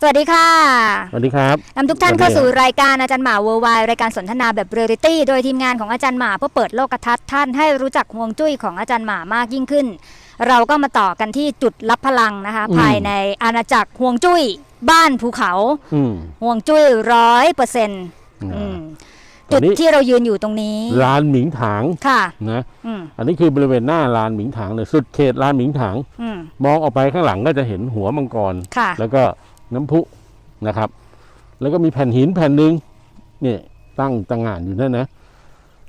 สวัสดีค่ะสวัสดีครับนำทุกท่านสวัสดีเข้าสู่รายการอาจารย์หมาเวอร์ไวรายการสนทนาแบบเรียลิตี้โดยทีมงานของอาจารย์หมาเพื่อเปิดโลกทัศน์ท่านให้รู้จักห่วงจุ้ยของอาจารย์หมามากยิ่งขึ้น เราก็มาต่อกันที่จุดรับพลังนะคะ ภายในอาณาจักรห่วงจุ้ย บ้านภูเขาอืมห่วงจุ้ยร้อยเปอร์เซ็นต์อ่าจุวัดนนี้ที่เรายืนอยู่ตรงนี้ลานหมิงถางค่ะนะอืมอันนี้คือบริเวณหน้าลานหมิงถางเลยสุดเขตลานหมิงถางอืมมองออกไปข้างหลังก็จะเห็นหัวมังกรค่ะแล้วก็ น้ำพุนะครับ แล้วก็มีแผ่นหินแผ่นหนึ่งเนี่ยตั้งตังงานอยู่นั่นนะ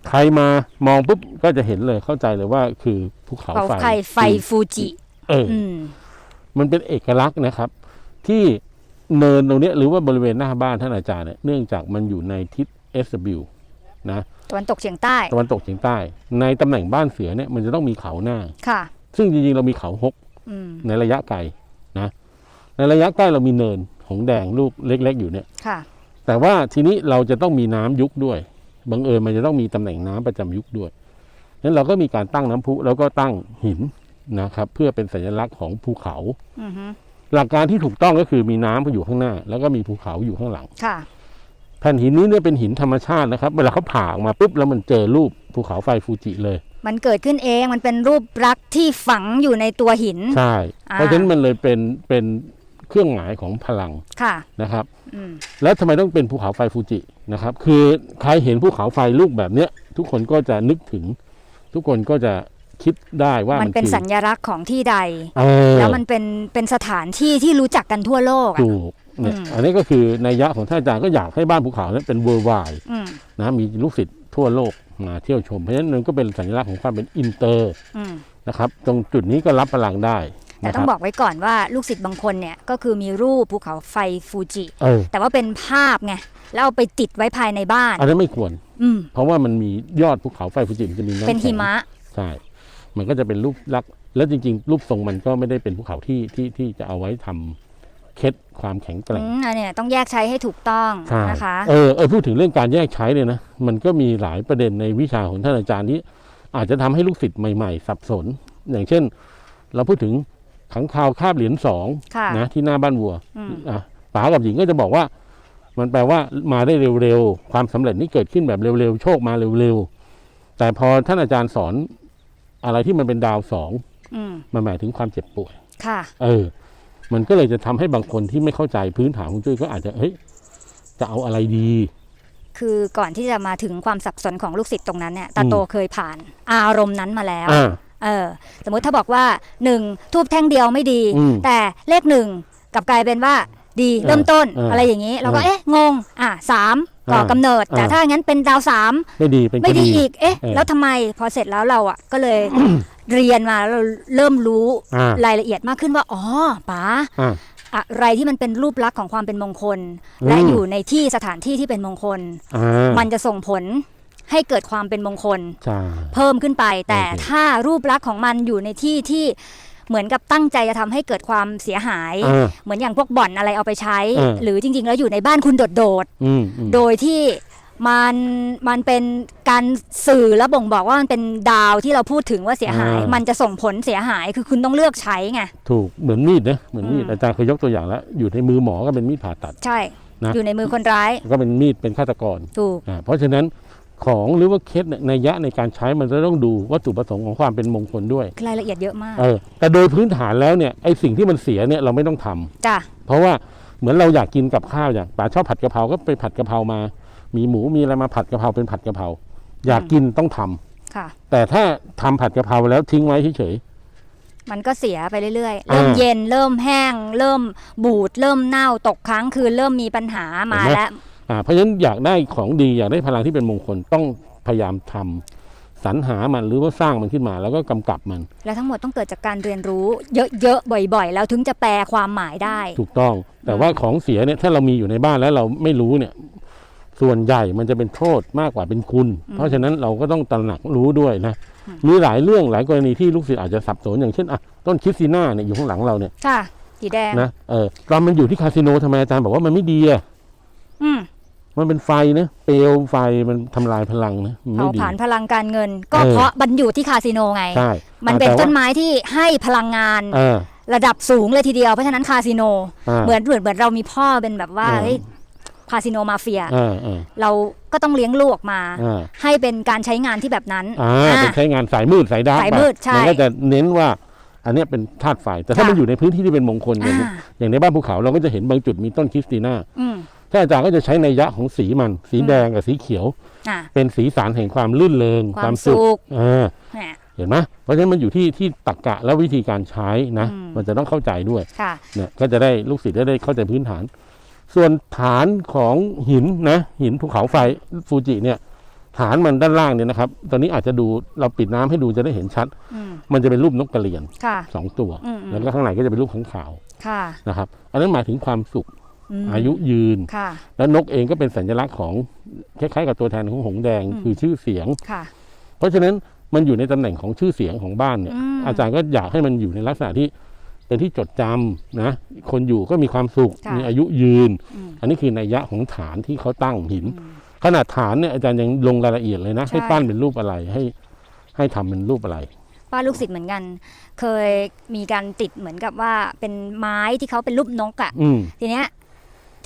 ใครมามองปุ๊บก็จะเห็นเลยเข้าใจเลยว่าคือภูเขาเขาไฟไฟไฟฟูจิ เออออืมมันเป็นเอกลักษณ์นะครับ ที่เนินตรงเนี้ยหรือว่าบริเวณหน้าบ้านท่านอาจารย์เนี่ยเนื่องจากมันอยู่ในทิศ SW นะตะวันตกเฉียงใต้ตะวันตกเฉียงใต้ ในตำแหน่งบ้านเสือเนี่ยมันจะต้องมีเขาหน้าค่ะ ซึ่งจริงๆเรามีเขาหกอืมในระยะไกลนะ ในระยะใกล้เรามีเนินหงแดงลูกเล็ก ๆ อยู่เนี่ยค่ะแต่ว่าทีนี้เราจะต้องมีน้ำยุคด้วยบังเอิญมันจะต้องมีตำแหน่งน้ำประจำยุคด้วยนั้นเราก็มีการตั้งน้ำพุแล้วก็ตั้งหินนะครับ เพื่อเป็นสัญลักษณ์ของภูเขาอือฮึหลักการที่ถูกต้องก็คือมีน้ำก็อยู่ข้างหน้า แล้วก็มีภูเขาอยู่ข้างหลังค่ะแผ่นหินนี้เนี่ยเป็นหินธรรมชาตินะครับ เวลาเขาผ่าออกมาปุ๊บแล้วมันเจอรูปภูเขาไฟฟูจิเลย มันเกิดขึ้นเองมันเป็นรูปรักษณ์ที่ฝังอยู่ในตัวหิน ใช่อ่าเพราะฉะนั้นมันเลยเป็นเป็น เครื่องหมายของพลังค่ะนะครับ อืมแล้วทำไมต้องเป็นภูเขาไฟฟูจินะครับ คือใครเห็นภูเขาไฟลูกแบบเนี้ย ทุกคนก็จะนึกถึง ทุกคนก็จะคิดได้ว่ามัมันเป็นคือสัญลักษณ์ของที่ใด เออแล้วมันเป็นเป็นสถานที่ที่รู้จักกันทั่วโลกอะ ถูกเนี่ยอืม อันนี้ก็คือในยยะของท่านอาจารย์ก็อยากให้บ้านภูเขาเนี่ยเป็นเวอร์ไวอืมนะมีลูกศิษย์ทั่วโลกมาเที่ยวชมเพราะฉะนั้นมันก็เป็นสัญลักษณ์ของความเป็นอินเตอร์ อืมนะครับตรงจุดนี้ก็รับพลังได้ แต่นะคต้อรังบอกไว้ก่อนว่าลูกศิษย์บางคนเนี่ยก็คือมีรูปภูเขาไฟฟูจิ เออ แต่ว่าเป็นภาพไงแล้วเอาไปติดไว้ภายในบ้าน อันนั้นไม่ควร อืม เพราะว่ามันมียอดภูเขาไฟฟูจิมันจะมีน้ำเป็นหิมะ แข็งใช่ มันก็จะเป็นรูปลักษณ์แล้วจริงๆ รูปทรงมันก็ไม่ได้เป็นภูเขาที่ที่ที่จะเอาไว้ทำเคล็ดความแข็งแกอืร่งมอันเนี้ยต้องแยกใช้ให้ถูกต้องใช่นะคะ เออเออพูดถึงเรื่องการแยกใช้เนี่ยนะมันก็มีหลายประเด็นในวิชาของท่านอาจารย์ที่อาจจะทำให้ลูกศิษย์ใหม่ ๆ สับสน อย่างเช่น เราพูดถึง ขังคาวคาบเหรียญสองค่ะนะที่หน้าบ้านวัวอืมอะป๋ากับหญิงก็จะบอกว่า มันแปลว่ามาได้เร็วๆ ความสำเร็จนี่เกิดขึ้นแบบเร็วๆ โชคมาเร็วๆ แต่พอท่านอาจารย์สอนอะไรที่มันเป็นดาวสองอืมมันหมายถึงความเจ็บป่วย ค่ะ เออ มันก็เลยจะทำให้บางคนที่ไม่เข้าใจพื้นฐานของจุ้ยก็อาจจะเฮ้ยจะเอาอะไรดี คือก่อนที่จะมาถึงความสับสนของลูกศิษย์ตรงนั้นเนี่ยตาโตเคยผ่าน อารมณ์นั้นมาแล้วอ่า เออสมมุติถ้าบอกว่าหนึ่งทูบแท่งเดียวไม่ดี อืมแต่เลขหนึ่งกลับกลายเป็นว่าดีเออเริ่มต้นเออออะไรอย่างนี้ เราก็เออเอ๊ะงงอะสามก่อเออกำเนิด แต่เออ ถ้างั้นเป็นดาวสามไม่ดีเป็นไม่ดีอีกเอ๊ะ เออ แล้วทำไมพอเสร็จแล้วเราอะก็เลย เรียนมาแล้วเราเริ่มรู้อ่ารายละเอียดมากขึ้นว่าอ๋อป๋า อ่า อะไรที่มันเป็นรูปลักษณ์ของความเป็นมงคล และอืม อยู่ในที่สถานที่ที่เป็นมงคล อ่า มันจะส่งผล ให้เกิดความเป็นมงคลใช่เพิ่มขึ้นไป แต่โอเคถ้ารูปลักษณ์ของมันอยู่ในที่ที่เหมือนกับตั้งใจจะทำให้เกิดความเสียหายอ่าเหมือนอย่างพวกบ่อนอะไรเอาไปใช้เออหรือจริง ๆ แล้วอยู่ในบ้านคุณโดดอืมอืมๆโดยที่มันมันเป็นการสื่อและบ่งบอกว่ามันเป็นดาวที่เราพูดถึงว่าเสียหาย มันจะส่งผลเสียหายคือคุณต้องเลือกใช้ไงถูกเหมือนมีดนะเหมือนมีดอืมอาจารย์เคยยกตัวอย่างแล้ว อยู่ในมือหมอก็เป็นมีดผ่าตัด ใช่นะอยู่ในมือคนร้าย ก็เป็นมีดเป็นฆาตกรถูกอ่าเพราะฉะนั้น ของหรือว่าเคสในยยะในการใช้มันจะต้องดูวัตถุประสงค์ของความเป็นมงคลด้วยรายละเอียดเยอะมากเออแต่โดยพื้นฐานแล้วเนี่ยไอสิ่งที่มันเสียเนี่ยเราไม่ต้องทำจ้ะเพราะว่าเหมือนเราอยากกินกับข้าวอย่างป๋าชอบผัดกะเพราก็ไปผัดกะเพรามา มีหมูมีอะไรมาผัดกะเพราเป็นผัดกะเพราอยากกินต้องทำค่ะ แต่ถ้าทำผัดกะเพราแล้วทิ้งไว้เฉยมันก็เสียไปเรื่อยๆ เริ่มอ่าเย็น เริ่มแห้ง เริ่มบูด เริ่มเน่า ตกค้างคืน เริ่มมีปัญหามาเห็นไหมแล้วๆอ่า เพราะฉะนั้นอยากได้ของดีอยากได้พลังที่เป็นมงคลต้องพยายามทำสรรหามันหรือว่าสร้างมันขึ้นมาแล้วก็กำกับมัน และทั้งหมดต้องเกิดจากการเรียนรู้ เยอะๆบ่อย ๆ แล้วถึงจะแปลความหมายได้ ถูกต้อง แต่ว่าของเสียเนี่ยถ้าเรามีอยู่ในบ้านแล้วเราไม่รู้เนี่ย ส่วนใหญ่มันจะเป็นโทษมากกว่าเป็นคุณ เพราะฉะนั้นเราก็ต้องตระหนักรู้ด้วยนะอืมมีหลายเรื่องหลายกรณีที่ลูกศิษย์อาจจะสับสนอย่างเช่นอะต้นคริสติน่าเนี่ยอยู่ข้างหลังเราเนี่ยค่ะสีแดงนะเออตอนมันอยู่ที่คาสิโนทำไมอาจารย์บอกว่ามันไม่ดีอะอืม มันเป็นไฟนะเปลวไฟมันทำลายพลังนะมันเผาไม่ดีผลาญพลังการเงิน ก็เออเพราะมันอยู่ที่คาสิโนไงใช่มันเป็นอะแต่ต้ว่านไม้ที่ให้พลังงานเออระดับสูงเลยทีเดียวเพราะฉะนั้นคาสิโนาเหมือนเหมือนเหมือนเรามีพ่อเป็นแบบว่าอ่าเฮ้ยคาสิโนมาเฟียอ่าอ่าเราก็ต้องเลี้ยงลูกออกมาอ่าให้เป็นการใช้งานที่แบบนั้นอ่าอ่าเป็นใช้งานสายมืดสายดาร์กสายไปมืดใช่มันก็จะเน้นว่าอันเนี้ยเป็นธาตุไฟแต่ถ้าค่ะมันอยู่ในพื้นที่ที่เป็นมงคลอย่างอ่าอย่างในบ้านภูเขาเราก็จะเห็นบางจุดมีต้นคริสติน่าอืม ท่านอาจารย์ก็จะใช้ในยยะของสีมัน สีอืมแดงกับสีเขียว อ่าเป็นสีสันแห่งความลื่นเลงความสุข อ่า แหม เห็นไหมเพราะฉะนั้นมันอยู่ที่ที่ตรรกะและวิธีการใช้นะ อืม มันจะต้องเข้าใจด้วยค่ะ เนี่ยก็จะได้ลูกศิษย์ได้เข้าใจพื้นฐาน ส่วนฐานของหินนะหินภูเขาไฟฟูจิเนี่ยฐานมันด้านล่างเนี่ยนะครับ ตอนนี้อาจจะดูเราปิดน้ำให้ดูจะได้เห็นชัด อืม มันจะเป็นรูปนกกระเรียนค่ะ สองตัว อืมอืม แล้วก็ข้างในก็จะเป็นรูปของขาวค่ะ นะครับ อันนั้นหมายถึงความสุขม อายุยืนค่ะแล้วนกเองก็เป็นสัญลักษณ์ของคล้ายๆกับตัวแทนของหงส์แดงอืมคือชื่อเสียงค่ะเพราะฉะนั้นมันอยู่ในตำแหน่งของชื่อเสียงของบ้านเนี่ยอืมอาจารย์ก็อยากให้มันอยู่ในลักษณะที่เป็นที่จดจำนะ คนอยู่ก็มีความสุขค่ะมีอายุยืนอืมอันนี้คือนัยยะของฐานที่เขาตั้งหินอืมขนาดฐานเนี่ยอาจารย์ยังลงรายละเอียดเลยนะใช่ให้ปั้นเป็นรูปอะไรให้ให้ทำเป็นรูปอะไรป้าลูกศิษย์เหมือนกัน เคยมีการติดเหมือนกับว่าเป็นไม้ที่เขาเป็นรูปนกอะ่ะอืมทีเนี้ย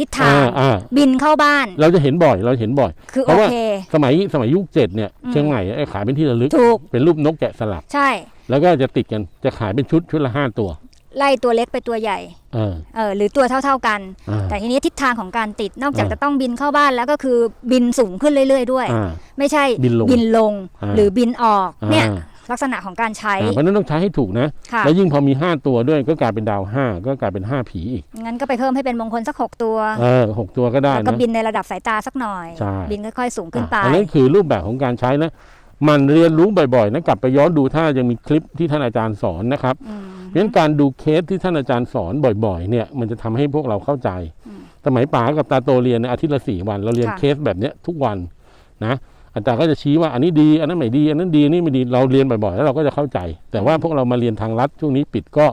ทิศทางอ่าอ่าบินเข้าบ้าน เราจะเห็นบ่อยเราเห็นบ่อยคือเพโอราะว่าเค สมัยสมัยยุคเจ็ดเนี่ยอืมเชียงใหม่ไอ้ขายเป็นที่ระลึก ถูก เป็นรูปนกแกะสลัก ใช่ แล้วก็จะติดกันจะขายเป็นชุดชุดละห้าตัวไล่ตัวเล็กไปตัวใหญ่เออเออหรือตัวเท่าๆกัน อ่า แต่ทีนี้ทิศทางของการติดนอกจากอ่า จะต้องบินเข้าบ้านแล้วก็คือบินสูงขึ้นเรื่อย ๆ ด้วย อ่า ไม่ใช่บินลงบินลงอ่าหรือบินออกอ่าเนี่ย ลักษณะของการใช้อ่าเพราะฉะนั้นต้องใช้ให้ถูกนะค่ะแล้วยิ่งพอมีห้าตัวด้วยก็กลายเป็นดาวห้าก็กลายเป็นห้าผีอีก งั้นก็ไปเพิ่มให้เป็นมงคลสักหกตัว เออหกตัวก็ได้แล้วก็นะบินในระดับสายตาสักหน่อยใช่บินค่อยๆสูงขึ้นไปอะอันนั้นคือรูปแบบของการใช้นะมันเรียนรู้บ่อยๆนะกลับไปย้อนดูถ้ายังมีคลิปที่ท่านอาจารย์สอนนะครับอืมเพราะฉะนั้นการดูเคสที่ท่านอาจารย์สอนบ่อย ๆ เนี่ยมันจะทำให้พวกเราเข้าใจอืมสมัยป๋ากับตาโตเรียนในยอาทิตย์ละสี่วัน เราเรียนค่ะเคสแบบเนี้ยทุกวันนะ อาจารย์ก็จะชี้ว่าอันนี้ดี อันนั้นไม่ดี อันนั้นดี อันนี่ไม่ดี เราเรียนบ่อยๆ แล้วเราก็จะเข้าใจ แต่ว่าพวกเรามาเรียนทางลัดช่วงนี้ปิดก็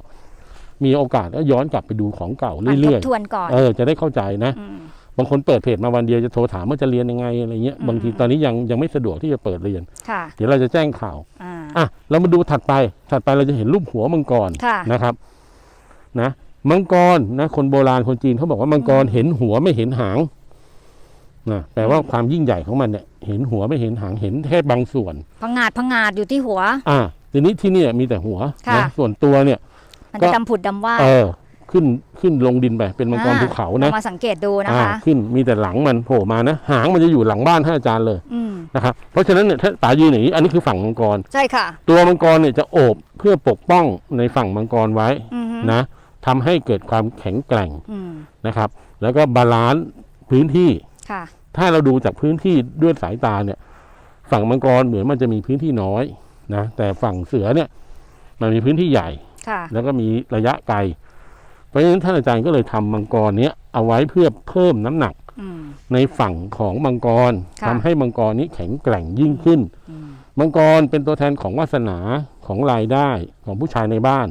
มีโอกาสก็ย้อนกลับไปดูของเก่าอะเรื่อยทบทวนก่อนๆเออจะได้เข้าใจนะมบางคนเปิดเพจมาวันเดียวจะโทรถามว่าจะเรียนยังไงอะไรเงี้ยอืมบางทีตอนนี้ยังยังไม่สะดวกที่จะเปิดเรียนค่ะเดี๋ยวเราจะแจ้งข่าวอ่าอะเรามาดูถัดไป ถัดไปเราจะเห็นรูปหัวมังกรค่ะนะครับ นะ มังกรนะ คนโบราณคนจีนเขาบอกว่ามังกรเห็นหัวไม่เห็นหาง นะแปลว่าความยิ่งใหญ่ของมันเนี่ยเห็นหัวไม่เห็นหางเห็นแค่บางส่วน พังงาดพังงาดอยู่ที่หัว อ่าทีนี้ที่เนี่ยมีแต่หัวค่ะ นะส่วนตัวเนี่ย มันก็ จะดำผุดดำว่ายเออขึ้นขึ้นลงดินไปเป็นมังกรอ่ภูเขาลอนะงมาสังเกตดูนะอ่าคะ ขึ้นมีแต่หลังมันโผล่มานะ หางมันจะอยู่หลังบ้านท่านอาจารย์เลยอืม นะครับเพราะฉะนั้นเนี่ยถ้าตายืนอย่างนี้อันนี้คือฝั่งมังกร ใช่ค่ะ ตัวมังกรเนี่ยจะโอบเพื่อปกป้องในฝั่งมังกรไว้อือฮึนะทำให้เกิดความแข็งแกร่งอืมนะครับ แล้วก็บาลานซ์พื้นที่ค่ะ ถ้าเราดูจากพื้นที่ด้วยสายตาเนี่ย ฝั่งมังกรเหมือนมันจะมีพื้นที่น้อยนะแต่ฝั่งเสือเนี่ย มันมีพื้นที่ใหญ่ค่ะแล้วก็มีระยะไกล เพราะฉะนั้นท่านอาจารย์ก็เลยทำมังกรเนี้ยเอาไว้เพื่อเพิ่มน้ำหนักอืมในฝั่งของมังกรค่ะทำให้มังกรนี้แข็งแกร่งยิ่งขึ้นอืมมังกรเป็นตัวแทนของวาสนาของรายได้ของผู้ชายในบ้าน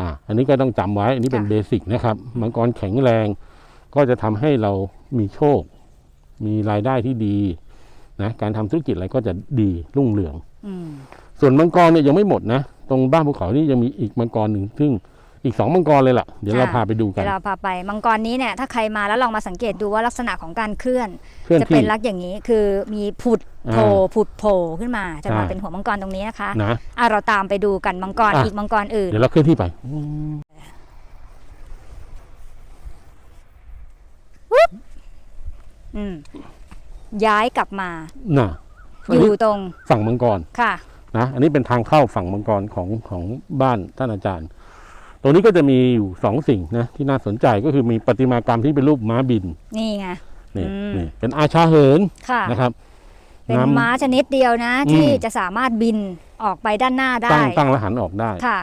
อ่า อันนี้ก็ต้องจำไว้ อันนี้เป็นเบสิกนะครับ มังกรแข็งแรง ก็จะทำให้เรามีโชค มีรายได้ที่ดีนะการทำธุรกิจอะไรก็จะดีรุ่งเรืองอืมส่วนมังกรเนี่ยยังไม่หมดนะ ตรงบ้านภูเขานี่ยังมีอีกมังกรหนึ่งซึ่งอีกสองมังกรเลยล่ะ เดี๋ยวเราพาไปดูกัเดี๋นยวเราพาไปมังกรนี้เนี่ยถ้าใครมาแล้วลองมาสังเกตดูว่าลักษณะของการเคลื่อนเคลื่อนจะที่เป็นลักษณ์อย่างนี้คือมีผุดโผล่อ่าผุดโผล่ขึ้นมาจะมาใช่เป็นหัวมังกรตรงนี้นะคะนะอะเราตามไปดูกันมังกรอะอีกมังกรอื่นเดี๋ยวเราเคลื่อนที่ไป อืมย้ายกลับมาน่ะอันอนี้ยู่ตรงฝั่งมังกรค่ะนะอันนี้เป็นทางเข้าฝั่งมังกรของของบ้านท่านอาจารย์ ตรงนี้ก็จะมีอยู่สองสิ่งนะที่น่าสนใจก็คือมีประติมากรรมที่เป็นรูปม้าบิน นี่ไงนี่อืมนี่เป็นอาชาเหินค่ะนะครับ เป็นนำม้าชนิดเดียวนะอืมที่จะสามารถบินออกไปด้านหน้าได้ ตั้งตั้งและหันออกได้ค่ะ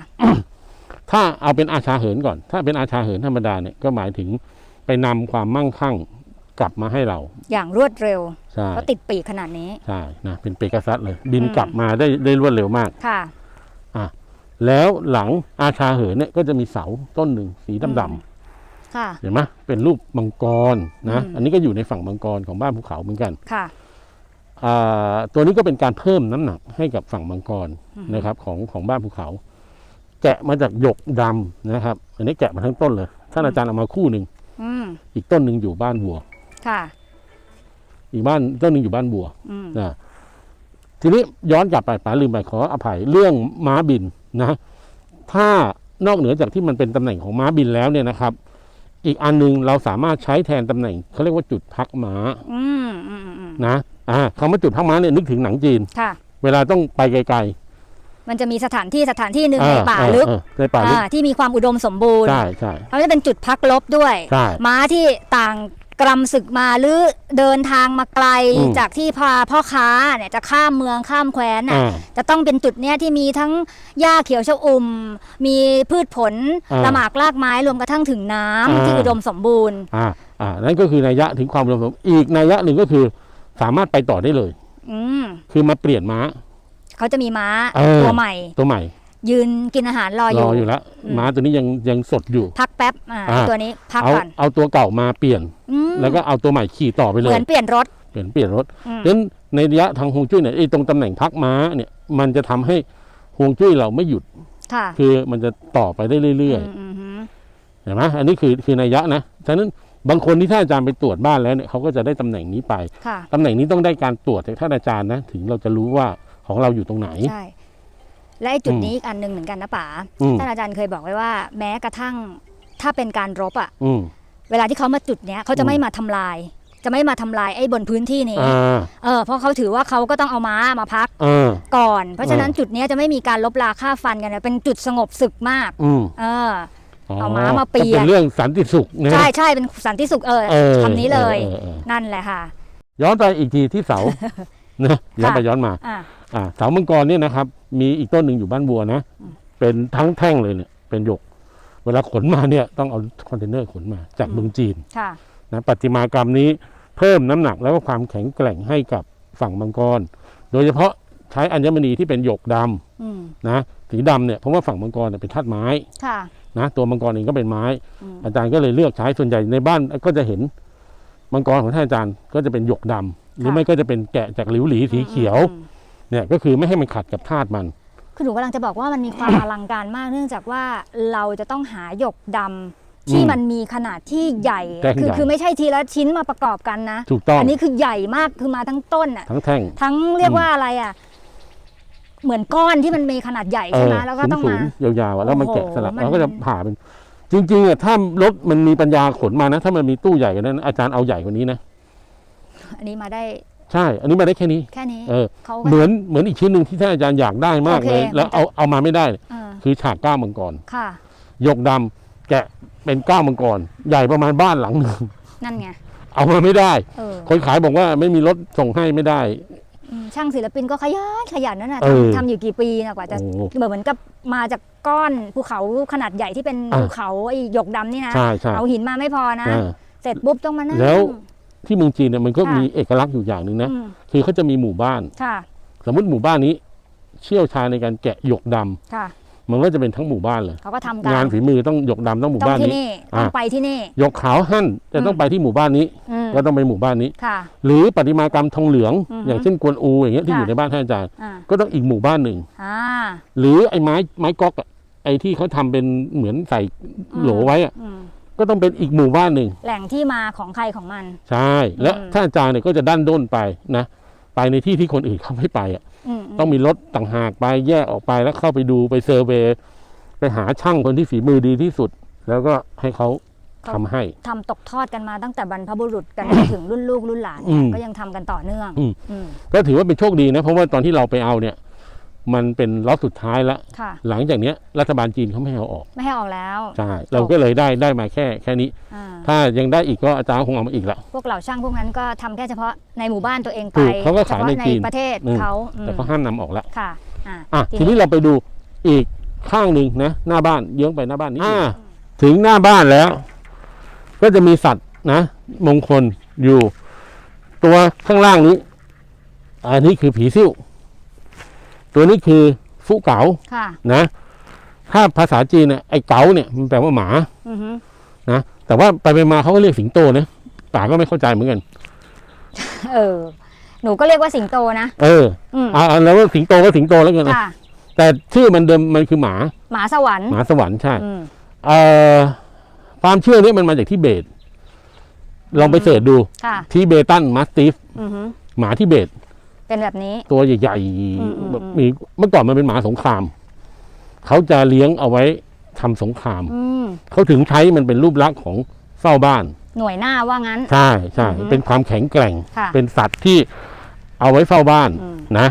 ถ้าเอาเป็นอาชาเหินก่อน ถ้าเป็นอาชาเหินธรรมดาเนี่ยก็หมายถึงไปนำความมั่งคั่ง กลับมาให้เรา อย่างรวดเร็วใช่เพราะติดปีกขนาดนี้ ใช่นะเป็นเปกัสซัสเลย บินอืมกลับมาได้ได้รวดเร็วมากค่ะแล้วหลังอาชาเหินเนี่ยก็จะมีเสาต้นหนึ่งสีดำๆ ค่ะ เห็นไหมเป็นรูปมังกรนะ อืม อันนี้ก็อยู่ในฝั่งมังกรของบ้านภูเขาเหมือนกันค่ะ อ่าตัวนี้ก็เป็นการเพิ่มน้ำหนักให้กับฝั่งมังกรอืม นะครับของของบ้านภูเขา แกะมาจากหยกดำนะครับ อันนี้แกะมาทั้งต้นเลย ท่านอาจารย์เอามาคู่หนึ่ง อืม อีกต้นหนึ่งอยู่บ้านบัว ค่ะ อีกบ้านต้นหนึ่งอยู่บ้านบัวอืมนะทีนี้ย้อนกลับไปป๋าลืมไปขออภัยเรื่องม้าบินนะ ถ้านอกเหนือจากที่มันเป็นตำแหน่งของม้าบินแล้วเนี่ยนะครับ อีกอันหนึงเราสามารถใช้แทนตำแหน่งเขาเรียกว่าจุดพักม้าอืมอืมอืมนะอ่าคำว่าจุดพักม้าเนี่ยนึกถึงหนังจีน ค่ะ เวลาต้องไปไกลมันจะมีสถานที่สถานที่หนึ่ๆงในป่าเออลึกเออในป่าลึกอ่าที่มีความอุดมสมบูรณ์ใช่ใช่ เขาจะเป็นจุดพักลบด้วย ใช่ ม้าที่ต่าง กรำศึกมาหรือเดินทางมาไกลอืมจากที่พาพ่อค้าเนี่ยจะข้ามเมืองข้ามแคว้นน่ะอ่าจะต้องเป็นจุดเนี้ยที่มีทั้งหญ้าเขียวชอุ่ม มีพืชผลอ่าละหมากรากไม้รวมกระทั่งถึงน้ำอ่า ที่อุดมสมบูรณ์อ่าอ่านั่นก็คือนัยยะถึงความรวมสมอีกนัยยะหนึ่งก็คือสามารถไปต่อได้เลย อืมคือมาเปลี่ยนม้า เขาจะมีม้าเออ ตัวใหม่ ตัวใหม่ ยืนกินอาหารรออรยู่ออยู่แล้วอืมม้าตัวนี้ยังยังสดอยู่ พักแป๊บอ่าอ่า ตัวนี้พักเอาก่อนเอาตัวเก่ามาเปลี่ยน อืมแล้วก็เอาตัวใหม่ขี่ต่อไปเลเหมืย อนเปลี่ยนรถเปลี่ยนเปลี่ยนรถอืมดังนั้นในระยะทางฮวงจุ้ยเนี่ยไอ้ตรงตำแหน่งพักม้าเนี่ยมันจะทำให้ฮวงจุ้ยเราไม่หยุดค่ะคือมันจะต่อไปได้เรื่อยอืมอืมๆเห็นไหมอันนี้คือคือนัยยะนะฉะนั้นบางคนที่ท่านอาจารย์ไปตรวจบ้านแล้วเนี่ยเขาก็จะได้ตำแหน่งนี้ไป ค่ะ ตำแหน่งนี้ต้องได้การตรวจจากท่านอาจารย์นะ ถึงเราจะรู้ว่าของเราอยู่ตรงไหน ใช่ และไอ้จุดอืมนี้อีกอันหนึ่งเหมือนกันนะป๋าอืม ท่านอาจารย์เคยบอกไว้ว่า แม้กระทั่งถ้าเป็นการรบอะ อืม เวลาที่เขามาจุดเนี้ยเขาจะไม่มาทำลาย จะไม่มาทำลายไอ้บนพื้นที่นี้ อ่า เออเพราะเขาถือว่าเขาก็ต้องเอาม้ามาพักอ่า ก่อน เพราะฉะนั้นจุดเนี้ยจะไม่มีการลบลาฆ่าฟันกันนะเป็นจุดสงบศึกมาก อืมเออ เอาม้ามาเปลี่ยน ก็เป็นเรื่องสันติสุขนะ ใช่ใช่เป็นสันติสุขเออเออคำนี้เลยออออ นั่นแหละค่ะ ย้อนไปอีกทีที่เสา นะย้อนไปย้อนมา อ่า อ่าเสามังกรเนี่ยนะครับ มีอีกต้นหนึ่งอยู่บ้านบัวนะอืมเป็นทั้งแท่งเลยเนี่ย เป็นหยก เวลาขนมาเนี่ยต้องเอาคอนเทนเนอร์ขนมาจากเมืองจีนค่ะนะประติมากรรมนี้เพิ่มน้ำหนักแล้วก็ความแข็งแกร่งให้กับฝั่งมังกร โดยเฉพาะใช้อัญมณีที่เป็นหยกดำอืมนะสีดำเนี่ยเพราะว่าฝั่งมังกรเนี่ยเป็นธาตุไม้ค่ะ นะตัวมังกรเองก็เป็นไม้ อืม อาจารย์ก็เลยเลือกใช้ส่วนใหญ่ในบ้านก็จะเห็นมังกรของท่านอาจารย์ก็จะเป็นหยกดำหรือไม่ก็จะเป็นแกะจากหลิวหลีสีเขียว อืม เนี่ยก็คือไม่ให้มันขัดกับธาตุมัน คือหนูกำลังจะบอกว่ามันมีความอลังการมากเนื่องจากว่าเราจะต้องหาหยกดำที่อืมมันมีขนาดที่ใหญ่ แท่งคือใหญ่คือไม่ใช่ทีละชิ้นมาประกอบกันนะถูกต้องอันนี้คือใหญ่มากคือมาทั้งต้นอะ ทั้งแท่ง ทั้งเรียกว่าอะไรอะ เหมือนก้อนที่มันมีขนาดใหญ่เอใช่อไหมแล้วก็ต้องสูมางๆยาวๆอะแล้วมันโอ้โหแกะสลักมัน เราก็จะผ่าเป็นจริงๆอะถ้ารถมันมีปัญญาขนมานะ ถ้ามันมีตู้ใหญ่กว่านั้นอาจารย์เอาใหญ่กว่านี้นะ อันนี้มาได้ ใช่ อันนี้มาได้แค่นี้ แค่นี้เออ เขาก็ เหมือนเหมือนอีกชิ้นหนึ่งที่ท่านอาจารย์อยากได้มากโอเคเลยแล้วเอาเอามาไม่ได้ เออคือฉากก้าวมังกรค่ะ หยกดำแกะเป็นก้าวมังกร ใหญ่ประมาณบ้านหลังหนึ่ง นั่นไงเอามาไม่ได้ เออคนขายบอกว่าไม่มีรถส่งให้ไม่ได้ อืมช่างศิลปินก็ขยันขยันนั่นน่ะเออทำทำอยู่กี่ปีนะกว่าจะโอ้เหมือนกับมาจากก้อนภูเขาขนาดใหญ่ที่เป็นอะภูเขาไอ้หยกดำนี่นะ ใช่ใช่เอาหินมาไม่พอนะ อ่า เสร็จปุ๊บต้องมานั่งแล้ว ที่เมืองจีนเนี่ยมันก็ค่ะ มีเอกลักษณ์อยู่อย่างหนึ่งนะ อืมคือเขาจะมีหมู่บ้าน ค่ะสมมติหมู่บ้านนี้ เชี่ยวชาญในการแกะหยกดำค่ะ มันก็จะเป็นทั้งหมู่บ้านเลย เขาก็ทำกันงานฝีมือต้องหยกดำต้องหมู่ต้องบ้านที่นี้ นี่อะต้องไปที่นี่ หยกขาวหั่นจะต้องอืมไปที่หมู่บ้านนี้ อืมก็ต้องไปหมู่บ้านนี้ ค่ะ หรือประติมากรรมทองเหลือง อือฮึอย่างเช่นกวนอูอย่างเงี้ยที่ค่ะ อยู่ในบ้านท่านอาจารย์ อ่าก็ต้องอีกหมู่บ้านหนึ่ง อ่า หรือไอ้ไม้ไม้ก๊อกอะไอ้ที่เขาทำเป็นเหมือนใส่โหลไว้อะอืม ก็ต้องเป็นอีกหมู่บ้านหนึ่ง แหล่งที่มาของใครของมัน ใช่ และอืมท่านอาจารย์เนี่ยก็จะดันด้นไปนะ ไปในที่ที่คนอื่นเขาไม่ไปอะอืมต้องมีรถต่างหากไปแยกออกไปแล้วเข้าไปดูไปเซอร์เวย์ไปหาช่างคนที่ฝีมือดีที่สุด แล้วก็ให้เขาทำให้ ทำตกทอดกันมาตั้งแต่บรรพบุรุษกัน ถึงรุ่นลูกรุ่นหลานอืมก็ยังทำกันต่อเนื่องอืม อืมก็ถือว่าเป็นโชคดีนะ เพราะว่าตอนที่เราไปเอาเนี่ย มันเป็นล็อตสุดท้ายแล้วค่ะหลังจากเนี้ยรัฐบาลจีนเขาไม่ให้เอาออกไม่ให้ออกแล้วใช่เราก็เลยได้ได้มาแค่แค่นี้ อ่าถ้ายังได้อีกก็อาจารย์คงเอามาอีกละ พวกเหล่าช่างพวกนั้นก็ทำแค่เฉพาะในหมู่บ้านตัวเองไปถูกเขาก็ขายฉพะในจีนประเทศอืม เขาอืมแต่เขาห้ามนำออกแล้วค่ะอ่าอะทีนี้เราไปดูอีกข้างหนึ่งนะหน้าบ้านเยื้องไปหน้าบ้านนี้ถึงหน้าบ้านแล้ว ก็จะมีสัตว์นะมงคลอยู่ ตัวข้างล่างนี้อันนี้คือผีซิ่ว ตัวนี้คือฟุเก๋าค่ะ นะ ถ้าภาษาจีนเนี่ยไอ้เก๋าเนี่ยมันแปลว่าหมาอือฮึนะแต่ว่าไปไปมาเขาก็เรียกสิงโตนะป่าก็ไม่เข้าใจเหมือนกัน เออ หนูก็เรียกว่าสิงโตนะ เอออืมอ่าแล้วว่าสิงโตก็สิงโตแล้วกันนะค่ะ แต่ชื่อมันเดิมมันคือหมาหมาสวรรค์หมาสวรรค์ใช่ อืม เอ่อความเชื่อนี้มันมาจากทิเบต ลองไปเสิร์ชดูค่ะ ทิเบตันมาสติฟอือฮึหมาทิเบต เป็นแบบนี้ ตัวใหญ่อืมอืม ๆแบบมีเมื่อก่อนมันเป็นหมาสงคราม เขาจะเลี้ยงเอาไว้ทำสงคราม อืมเขาถึงใช้มันเป็นรูปลักษณ์ของเฝ้าบ้าน หน่วยหน้าว่างั้น ใช่ใช่อือฮึเป็นความแข็งแกร่ง ค่ะเป็นสัตว์ที่เอาไว้เฝ้าบ้านอืม นะ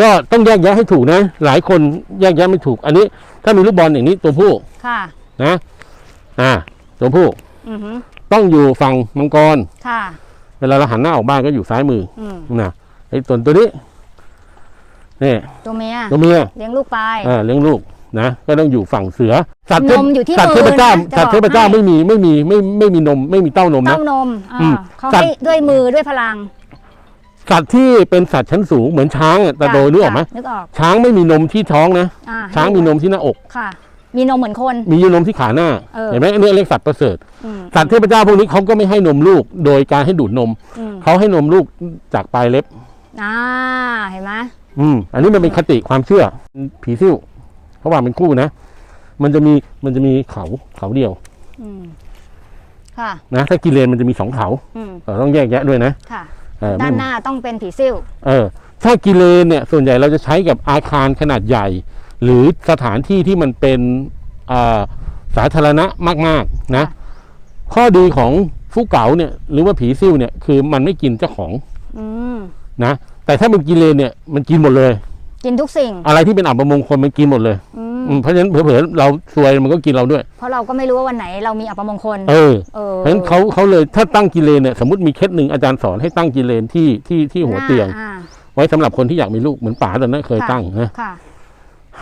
ก็ต้องแยกแยะให้ถูกนะ หลายคนแยกแยะไม่ถูก อันนี้ ถ้ามีลูกบอลอย่างนี้ตัวผู้ค่ะ นะอ่าตัวผู้อือฮึต้องอยู่ฝั่งมังกร ค่ะ เวลาเราหันหน้าออกบ้านก็อยู่ซ้ายมืออืมนะ ไอ้ตัวตัวนี้นี่ตัวเมียตัวเมียเลี้ยงลูกไปเออเลี้ยงลูกนะก็ต้องอยู่ฝั่งเสือสัตว์นมอยู่ที่สัตว์เทพเจ้ามือนะจะสัตว์เทพเจ้าบอกให้ไม่มีไม่มีไม่ไม่มีนม ไม่มีเต้านมนะเต้านมอ่าอืมเขาสัตให้ว์ด้วยมือด้วยพลัง สัตว์ที่เป็นสัตว์ชั้นสูงเหมือนช้างอะแต่โดยนึกออกไหมนึกออกช้างไม่มีนมที่ท้องนะอ่ช้างมีนมที่หน้าอกค่ะ มีนมเหมือนคน มีนมที่ขาหน้าเออเห็นไหมอันนี้เรียกสัตว์ประเสริฐอืมสัตว์เทพเจ้าพวกนี้เขาก็ไม่ให้นมลูก โดยการให้ดูดนมอืมเขาให้นมลูกจากปลายเล็บ อ่าเห็นไหมอืมอันนี้มันเป็นคติความเชื่อผีซิ่วเขาว่าเป็นคู่นะ มันจะมีมันจะมีเขาเขาเดียว อืมค่ะนะถ้ากิเลนมันจะมีสองเขาอืมเออต้องแยกแยะด้วยนะค่ะเออด้านไม่หน้าต้องเป็นผีซิ่วเออ ถ้ากิเลนเนี่ย ส่วนใหญ่เราจะใช้กับอาคารขนาดใหญ่ หรือสถานที่ที่มันเป็นอ่าสาธารณะมาก ๆ นะ ข้อดีของฟุกเก๋าเนี่ย หรือว่าผีซิ่วเนี่ยคือมันไม่กินเจ้าของ อืม นะแต่ถ้ามันกิเลนเนี่ยมันกินหมดเลย กินทุกสิ่ง อะไรที่เป็นอับมงคลมันกินหมดเลยอือืมมเพราะฉะนั้นเผลอๆเราซวยมันก็กินเราด้วย เพราะเราก็ไม่รู้ว่าวันไหนเรามีอัปมงคล เออ เออเพราะฉะนั้นเขาเขาเลยถ้าตั้งกิเลนเนี่ยสมมติมีเคสหนึ่งอาจารย์สอนให้ตั้งกิเลนที่ที่ที่หัวเตียง อ่าไว้สำหรับคนที่อยากมีลูกเหมือนป๋าตอนนั้นเคยค่ะตั้งนะค่ะ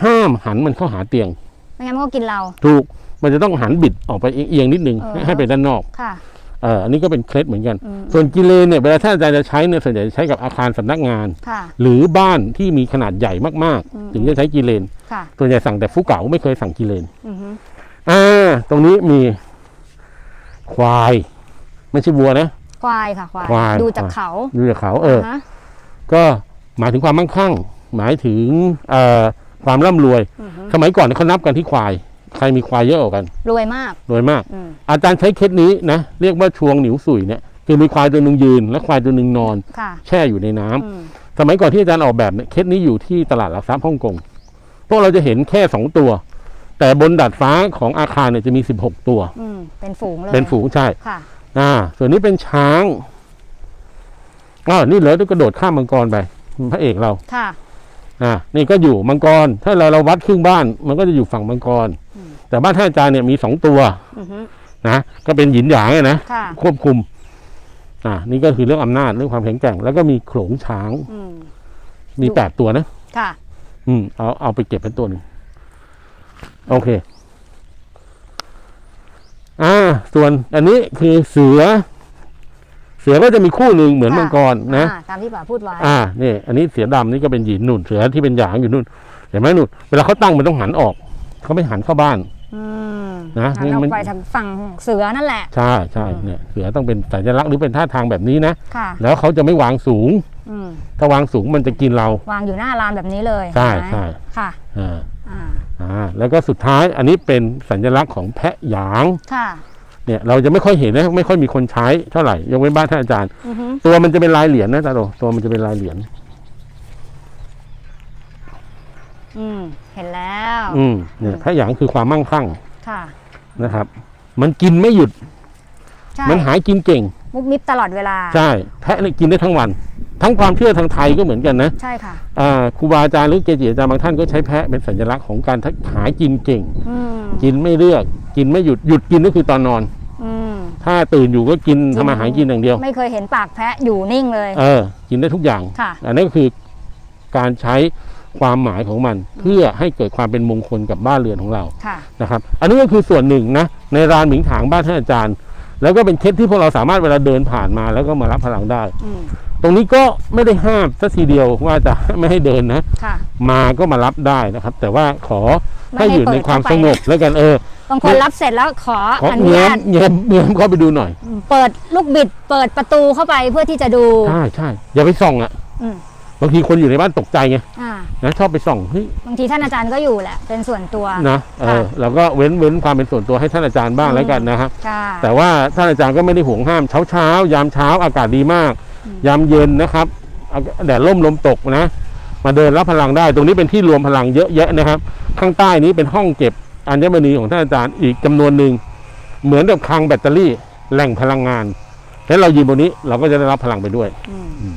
ห้ามหันมันเข้าหาเตียง ไม่งั้นมันก็กินเรา ถูกมันจะต้องหันบิดออกไปเอียงๆนิดนึงเออ ให้ให้ไปด้านนอก ค่ะเอออันนี้ก็เป็นเคล็ดเหมือนกันอืมส่วนกิเลนเนี่ยเวลาท่านอาจารย์จะใช้เนี่ยส่วนใหญ่จะใช้กับอาคารสำนักงานค่ะหรือบ้านที่มีขนาดใหญ่มากอืมๆถึงจะใช้กิเลนค่ะส่วนใหญ่สั่งแต่ฟุกเก๋าไม่เคยสั่งกิเลนอือฮึอ่าตรงนี้มีควาย ไม่ใช่วัวนะควายค่ะควายควายดูจากเขาดูจากเขาเออฮะก็หมายถึงความมั่งคั่ง หมายถึงเอ่อความร่ำรวยอือฮึสมัยก่อนเขานับกันที่ควาย ใครมีควายเยอะกว่ากัน รวยมาก รวยมาก อืม อาจารย์ใช้เคสนี้นะ เรียกว่าชวงหนิวสุยเนี่ยคือมีควายตัวหนึ่งยืน และควายตัวหนึ่งนอน ค่ะแช่อยู่ในน้ำอืมสมัยก่อนที่อาจารย์ออกแบบเนี่ยเคสนี้อยู่ที่ตลาดหลักทรัพย์ฮ่องกงพวกเราจะเห็นแค่สองตัว แต่บนดาดฟ้าของอาคารเนี่ยจะมีสิบหกตัว อืม เป็นฝูงเลยเป็นฝูงใช่ ค่ะ อ่า ส่วนนี้เป็นช้างอ้าวนี่เหลือต้องกระโดดข้ามมังกรไปพระเอกเรา ค่ะ อ่า นี่ก็อยู่มังกร ถ้าเราเราวัดครึ่งบ้าน มันก็จะอยู่ฝั่งมังกรอืม แต่บ้านท่านอาจารย์เนี่ยมีสองตัวอือฮึนะก็เป็นหยินหยางอะนะค่ะ ควบคุม อ่า นี่ก็คือเรื่องอำนาจเรื่องความแข็งแกร่ง แล้วก็มีโขลงช้าง อืม มีดูแปดตัวนะ ค่ะ อืมเอาเอาไปเก็บเป็นตัวหนึ่งโอเค อ่า ส่วนอันนี้คือเสือ เสือก็จะมีคู่หนึ่งเหมือนค่ะ มังกรนะ อ่าตามที่ป๋าพูดไว้ อ่านี่อันนี้เสือดำนี่ก็เป็นหยินนุ่นเสือที่เป็นหยางอยู่นู่นเห็นไหมนุ่นเวลาเขาตั้งมันต้องหันออกเขาไม่หันเข้าบ้านอืม นะหันออมันกไปทางฝั่งเสือนั่นแหละ ใช่ใช่เนี่ยเสือต้องเป็นสัญลักษณ์หรือเป็นท่าทางแบบนี้นะค่ะแล้วเขาจะไม่วางสูงอืมถ้าวางสูงมันจะกินเรา วางอยู่หน้าลานแบบนี้เลยใช่เห็นไหมใช่ค่ะอ่าอ่าอ่าแล้วก็สุดท้ายอันนี้เป็นสัญลักษณ์ของแพะหยางค่ะเนี่ยเราจะไม่ค่อยเห็นนะไม่ค่อยมีคนใช้เท่าไหร่ยกเว้นบ้านท่านอาจารย์อือฮึตัวมันจะเป็นลายเหรียญนะตาโตตัวมันจะเป็นลายเหรียญ อืมเห็นแล้วอืมเนี่ยแพะหยางคือความมั่งคั่งค่ะนะครับ มันกินไม่หยุด ใช่มันหายกินเก่ง มุบมิบตลอดเวลา ใช่ แพะเนี่ยกินได้ทั้งวัน ทั้งความเชื่อทางไทยก็เหมือนกันนะใช่ค่ะ อ่าครูบาอาจารย์หรือเกจิอาจารย์บางท่านก็ใช้แพะเป็นสัญลักษณ์ของการหากินเก่ง อืมกินไม่เลือก กินไม่หยุดหยุดกินก็คือตอนนอน อืมถ้าตื่นอยู่ก็กินทำมาหากินอย่างเดียว ไม่เคยเห็นปากแพะอยู่นิ่งเลย เออ กินได้ทุกอย่าง ค่ะ อันนี้ก็คือการใช้ ความหมายของมัน เพื่อให้เกิดความเป็นมงคลกับบ้านเรือนของเราค่ะ นะครับ อันนี้ก็คือส่วนหนึ่งนะในรานหมิงถางบ้านท่านอาจารย์ แล้วก็เป็นเคล็ดที่พวกเราสามารถเวลาเดินผ่านมา แล้วก็มารับพลังได้ อืม ตรงนี้ก็ไม่ได้ห้ามสักทีเดียวว่าจะ ไม่ให้เดินนะ ค่ะ มาก็มารับได้นะครับ แต่ว่าขอไม่ให้ให้อยู่ในเปิดความเข้าไปสงบแล้วกันเออบางคนรับเสร็จแล้วขอขออนุเงี้ยญาตเงี้ยเงี้ยเข้าไปดูหน่อยเปิดลูกบิด เปิดประตูเข้าไปเพื่อที่จะดู ใช่ใช่อย่าไปส่องอะ อืม บางทีคนอยู่ในบ้านตกใจไงอ่านะชอบไปส่องเฮ้ยบางทีท่านอาจารย์ก็อยู่แหละ เป็นส่วนตัว นะเออค่ะ เราก็เว้นเว้นความเป็นส่วนตัวให้ท่านอาจารย์บ้างอืมแล้วกันนะครับ ค่ะ แต่ว่าท่านอาจารย์ก็ไม่ได้ห่วงห้ามเช้าเช้าๆยามเช้าอากาศดีมาก อืม ยามเย็นนะครับอากาศแดดร่มลมตกนะ มาเดินรับพลังได้ ตรงนี้เป็นที่รวมพลังเยอะแยะนะครับ ข้างใต้นี้เป็นห้องเก็บอัญมณีของท่านอาจารย์อีกจำนวนหนึ่งเหมือนกับคลังแบตเตอรี่แหล่งพลังงานแล้วเรายืนบนนี้เราก็จะได้รับพลังไปด้วย อืม